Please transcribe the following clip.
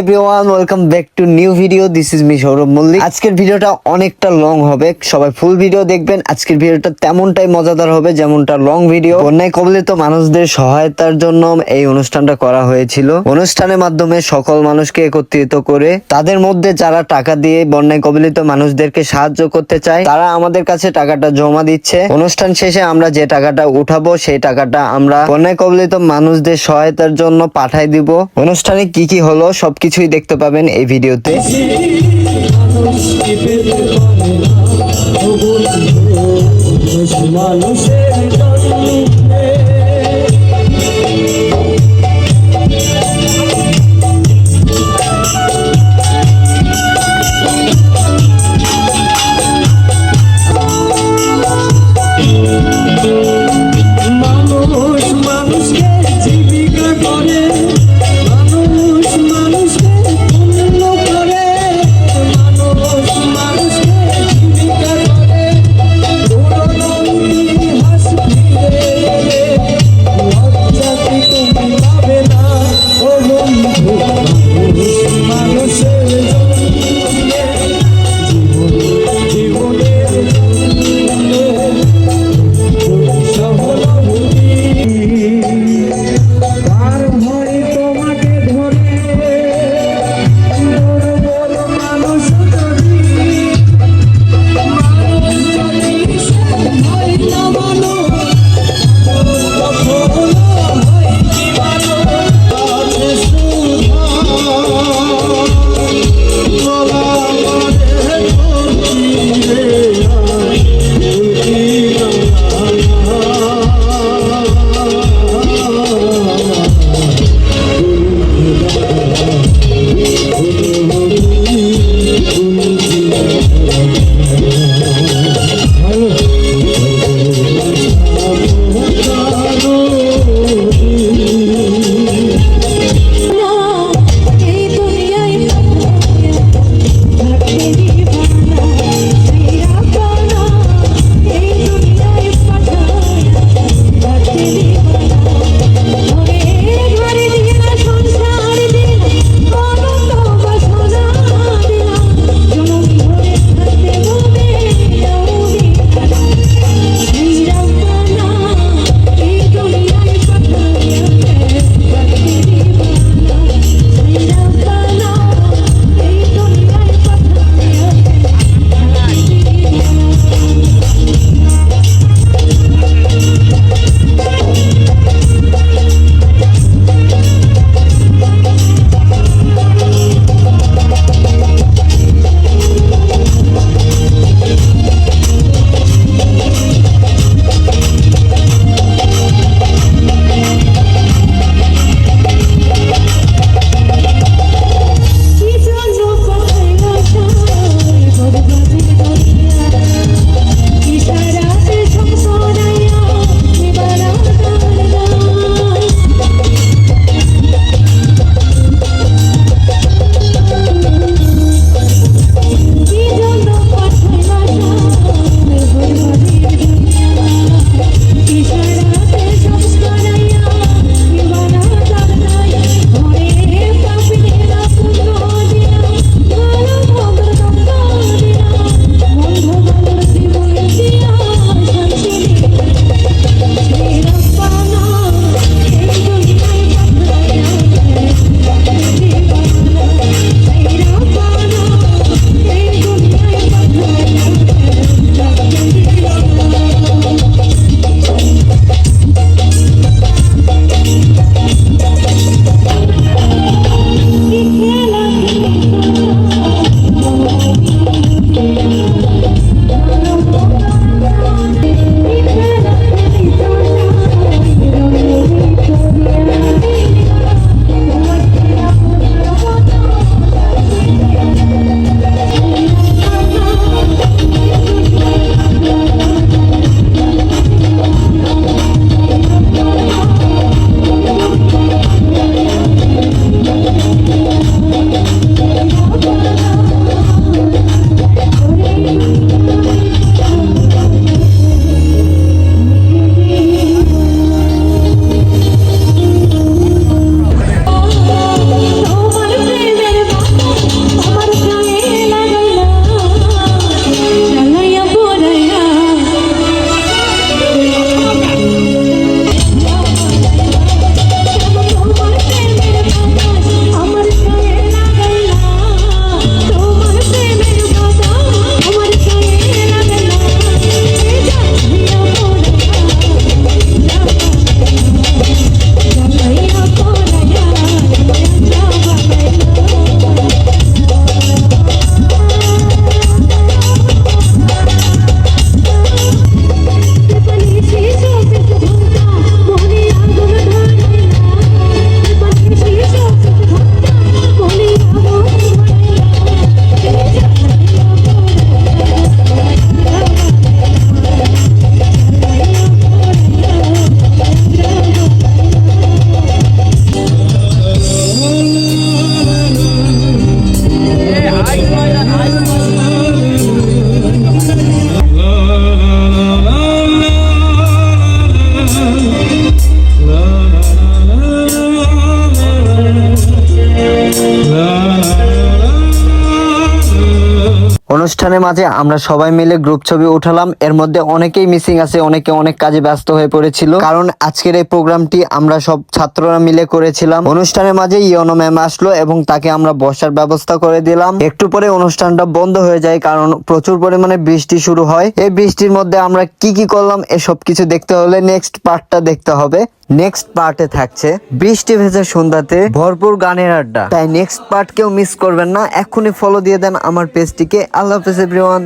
Everyone welcome back to new video this is me Sourav Mallick আজকের ভিডিওটা অনেকটা long হবে। সবাই ফুল ভিডিও দেখবেন। আজকের ভিডিওটা তেমনটাই মজাদার হবে যেমনটা লং ভিডিও বন্যায় মানুষদের সহায়তার জন্য এই অনুষ্ঠানটা করা হয়েছিল। অনুষ্ঠানের মাধ্যমে সকল মানুষকে একত্রিত করে তাদের মধ্যে যারা টাকা দিয়ে বন্যায় কবলিত মানুষদেরকে সাহায্য করতে চায়, তারা আমাদের কাছে টাকাটা জমা দিচ্ছে। অনুষ্ঠান শেষে আমরা যে টাকাটা উঠাবো, সেই টাকাটা আমরা বন্যায় কবলিত মানুষদের সহায়তার জন্য পাঠাই দিব। অনুষ্ঠানে কি কি হলো সবকিছুই দেখতে পাবেন এই ভিডিওতে। মানুষের অনুষ্ঠানের মাঝে আমরা সবাই মিলে গ্রুপ ছবি উঠালাম। এর মধ্যে অনেকেই মিসিং আছে, অনেকে অনেক কাজে ব্যস্ত হয়ে পড়েছিল। কারণ আজকের এই প্রোগ্রামটি আমরা সব ছাত্ররা মিলে করেছিলাম। অনুষ্ঠানের মাঝে ইয়নো ম্যাম আসলো এবং তাকে আমরা বসার ব্যবস্থা করে দিলাম। একটু পরে অনুষ্ঠানটা বন্ধ হয়ে যায় কারণ প্রচুর পরিমাণে বৃষ্টি শুরু হয়। এই বৃষ্টির মধ্যে আমরা কি কি করলাম, এসব কিছু দেখতে হলে নেক্সট পার্টটা দেখতে হবে। নেক্সট পার্টে থাকছে বৃষ্টি ভেজা সন্ধ্যাতে ভরপুর গানের আড্ডা। তাই নেক্সট পার্ট কেউ মিস করবেন না এক্ষুনি ফলো দিয়ে দেন আমার পেজটিকে আল্লাহ হাফেজ এভরিওয়ান